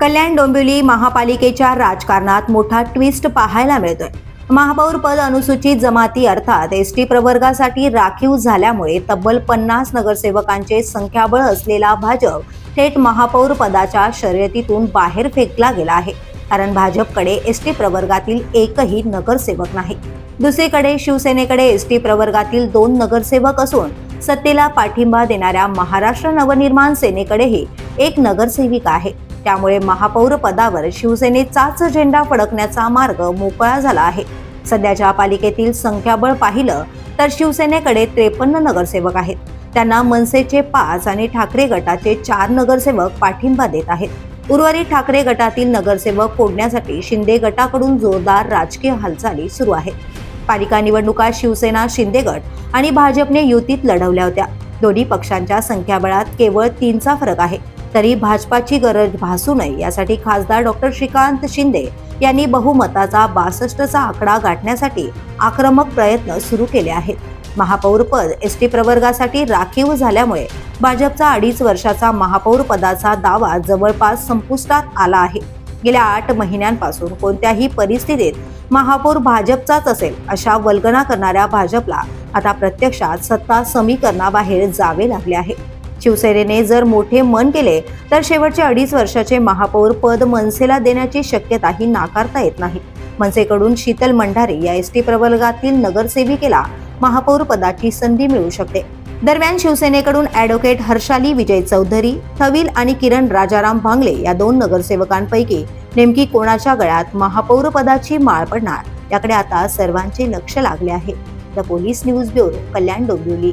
कल्याण डोंबिवली महापालिकेच्या राजकारणात मोठा ट्विस्ट पाहायला मिळतोय. महापौर पद अनुसूचित जमाती अर्थात एस टी प्रवर्गासाठी राखीव झाल्यामुळे तब्बल पन्नास नगरसेवकांचे संख्याबळ असलेला भाजप थेट महापौर पदाच्या शर्यतीतून बाहेर फेकला गेला आहे. कारण भाजपकडे एस टी प्रवर्गातील एकही नगरसेवक नाही. दुसरीकडे शिवसेनेकडे एस टी प्रवर्गातील दोन नगरसेवक असून सत्तेला पाठिंबा देणाऱ्या महाराष्ट्र नवनिर्माण सेनेकडेही एक नगरसेविका आहे. त्यामुळे महापौर पदावर शिवसेनेचाच झेंडा फडकण्याचा मार्ग मोकळा झाला आहे. सध्याच्या पालिकेतील संख्याबळ पाहिलं तर शिवसेनेकडे त्रेपन्न नगरसेवक आहेत. त्यांना मनसेचे पाच आणि ठाकरे गटाचे चार नगरसेवक पाठिंबा देत आहेत. उर्वरित ठाकरे गटातील नगरसेवक फोडण्यासाठी शिंदे गटाकडून जोरदार राजकीय हालचाली सुरू आहेत. पालिका निवडणुका शिवसेना शिंदे गट आणि भाजपने युतीत लढवल्या होत्या. दोन्ही पक्षांच्या संख्याबळात केवळ तीनचा फरक आहे. तरी भाजपाची गरज भासू नये यासाठी खासदार डॉक्टर श्रीकांत शिंदे यांनी बहुमताचा बासष्टचा आकडा गाठण्यासाठी आक्रमक प्रयत्न सुरू केले आहेत. महापौरपद एस टी प्रवर्गासाठी राखीव झाल्यामुळे भाजपचा अडीच वर्षाचा महापौरपदाचा दावा जवळपास संपुष्टात आला आहे. गेल्या आठ महिन्यांपासून कोणत्याही परिस्थितीत महापौर भाजपचाच असेल अशा वल्गना करणाऱ्या भाजपला आता प्रत्यक्षात सत्ता समीकरणाबाहेर जावे लागले आहे. शिवसेनेने जर मोठे मन केले तर शेवटचे अडीच वर्षाचे महापौर पद मनसेला देण्याची शक्यताही नाकारता येत नाही. मनसेकडून शीतल मंढारे या एस टी प्रवर्गातील नगरसेविकेला महापौर पदाची संधी मिळू शकते. दरम्यान शिवसेनेकडून ॲडव्होकेट हर्षाली विजय चौधरी थविल आणि किरण राजाराम भांगले या दोन नगरसेवकांपैकी नेमकी कोणाच्या गळ्यात महापौर पदाची माळ पडणार? याकडे आता सर्वांचे लक्ष लागले आहे. The police news bureau Kalyan Dombivli.